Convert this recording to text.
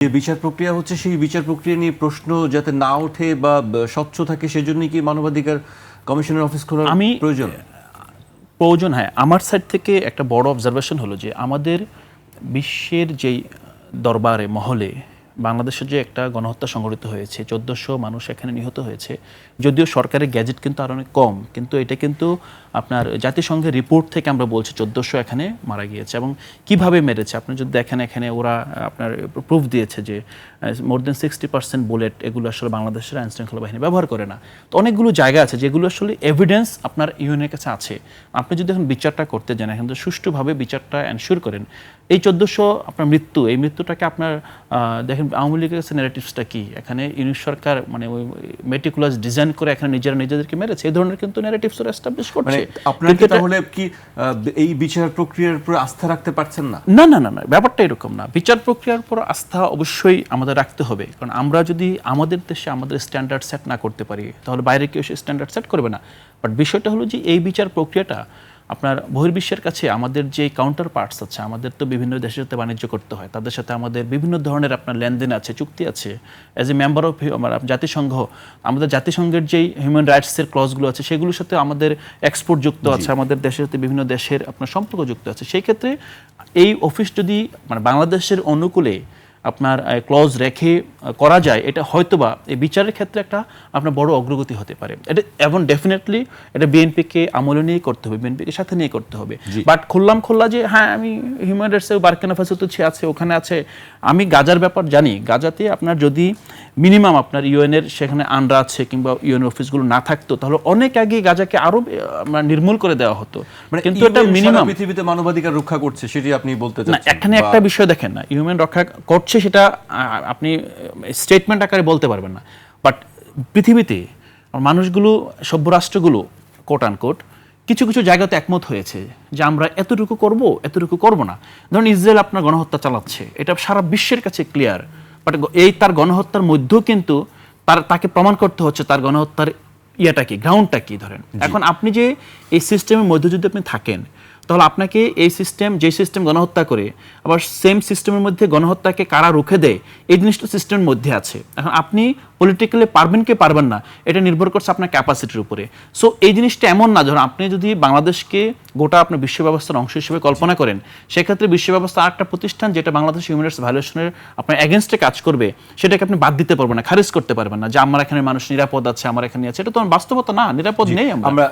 যে বিচার প্রক্রিয়া হচ্ছে সেই বিচার প্রক্রিয়া নিয়ে প্রশ্ন যাতে না ওঠে বা স্বচ্ছ থাকে সেজন্যই কি মানবাধিকার কমিশনের অফিস খোলার আমি- প্রয়োজন? প্রয়োজন হ্যাঁ। আমার সাইড থেকে একটা বড় অবজারভেশন হলো যে আমাদের বিশ্বের যেই দরবারে মহলে বাংলাদেশে যে একটা গণহত্যা সংঘটিত হয়েছে, চোদ্দোশো মানুষ এখানে নিহত হয়েছে। যদিও সরকারের গ্যাজেট কিন্তু আর অনেক কম, কিন্তু এটা কিন্তু আপনার জাতিসংঘের রিপোর্ট থেকে আমরা বলছি চোদ্দোশো এখানে মারা গিয়েছে। এবং কীভাবে মেরেছে? আপনি যদি দেখেন এখানে ওরা আপনার প্রুফ দিয়েছে যে more than sixty percent bullet এগুলো আসলে বাংলাদেশের আইন শৃঙ্খলা বাহিনী ব্যবহার করে না। তো অনেকগুলো জায়গা আছে যেগুলো আসলে এভিডেন্স আপনার ইউএনের কাছে আছে। আপনি যদি এখন বিচারটা করতে যান, এখন তো সুষ্ঠুভাবে বিচারটা এনশিওর করেন, এই চোদ্দোশো আপনার মৃত্যু, এই মৃত্যুটাকে আপনার দেখেন আওয়ামী লীগের কাছে ন্যারেটিভসটা কি? এখানে ইউনিট সরকার মানে ওই মেটিকুলাস ডিজাইন করে এখানে নিজেরা নিজেদেরকে মেরেছে এই ধরনের কিন্তু ন্যারেটিভস ওরা এস্টাবলিশ মানে করছে। আপনার তাহলে কি এই বিচার প্রক্রিয়ার উপর আস্থা রাখতে পারছেন না? না না না না ব্যাপারটা এরকম না। বিচার প্রক্রিয়ার উপর আস্থা অবশ্যই আমাদের রাখতে হবে। কারণ আমরা যদি আমাদের দেশে আমাদের স্ট্যান্ডার্ড সেট না করতে পারি তাহলে বাইরে কেউ সে স্ট্যান্ডার্ড সেট করবে না। বাট বিষয়টা হলো যে এই বিচার প্রক্রিয়াটা আপনার বহির্বিশ্বের কাছে আমাদের যে কাউন্টার পার্টস আছে আমাদের তো বিভিন্ন দেশের সাথে বাণিজ্য করতে হয় তাদের সাথে আমাদের বিভিন্ন ধরনের আপনার লেনদেন আছে চুক্তি আছে। অ্যাজ এ মেম্বার অফ জাতিসংঘ আমাদের জাতিসংঘের যেই হিউম্যান রাইটসের ক্লজগুলো আছে সেগুলোর সাথে আমাদের এক্সপোর্ট যুক্ত আছে আমাদের দেশের সাথে বিভিন্ন দেশের আপনার সম্পর্ক যুক্ত আছে। সেই ক্ষেত্রে এই অফিস যদি মানে বাংলাদেশের অনুকূলে আপনার ক্লজ রেখে করা যায় এটা হয়তোবা এই বিচারের ক্ষেত্রে একটা আপনার বড় অগ্রগতি হতে পারে। এটা এবং ডেফিনেটলি এটা বিএনপিকে আমলে নিয়ে করতে হবে বিএনপিকে সাথে নিয়ে করতে হবে। বাট খুললাম খোল্লা যে হ্যাঁ আমি হিউম্যান রাইটসে বার্কেনা ফাসে তো আছে ওখানে আছে। আমি গাজার ব্যাপার জানি। গাজাতে আপনার যদি মিনিমাম আপনার ইউএনের সেখানে আন্ডা আছে কিংবা ইউএন অফিসগুলো না থাকতো তাহলে অনেক আগে গাজাকে আরও আহ, নির্মূল করে দেওয়া হতো। মানে কিন্তু এটা মিনিমাম পৃথিবীতে মানবাধিকার রক্ষা করছে সেটি আপনি বলতে না এখানে একটা বিষয় দেখেন না হিউম্যান রক্ষা করছে সেটা আপনি স্টেটমেন্ট আকারে বলতে পারবেন না। বাট পৃথিবীতে মানুষগুলো সভ্য রাষ্ট্রগুলো কোট আনকোট কিছু কিছু জায়গাতে একমত হয়েছে যে আমরা এতটুকু করব এতটুকু করব না। ধরুন ইসরায়েল আপনার গণহত্যা চালাচ্ছে এটা সারা বিশ্বের কাছে ক্লিয়ার বাট এই তার গণহত্যার মধ্যেও কিন্তু তার তাকে প্রমাণ করতে হচ্ছে তার গণহত্যার ইয়েটা কি গ্রাউন্ডটা কি ধরেন। এখন আপনি যে এই সিস্টেমের মধ্যে যদি আপনি থাকেন তাহলে আপনাকে এই সিস্টেম যে সিস্টেম গণহত্যা করে আবার সেম সিস্টেমের মধ্যে গণহত্যাকে কারা রুখে দেয় এই জিনিসটা সিস্টেমের মধ্যে আছে। এখন আপনি পলিটিক্যালি পারবেন কি পারবেন না এটা নির্ভর করছে আপনার ক্যাপাসিটির উপরে। সো এই জিনিসটা এমন না ধরুন আপনি যদি বাংলাদেশকে গোটা আপনার বিশ্ব ব্যবস্থার অংশ হিসেবে কল্পনা করেন সেক্ষেত্রে বিশ্ব ব্যবস্থা আরেকটা প্রতিষ্ঠান যেটা বাংলাদেশ হিউম্যান রাইটস ভায়োলেশনের আপনার এগেনস্টে কাজ করবে সেটাকে আপনি বাদ দিতে পারবেন না খারিজ করতে পারবেন না যে আমার এখানে মানুষ নিরাপদ আছে আমার এখানে আছে এটা তো বাস্তবতা না নিরাপদ নেই আমরা। আমরা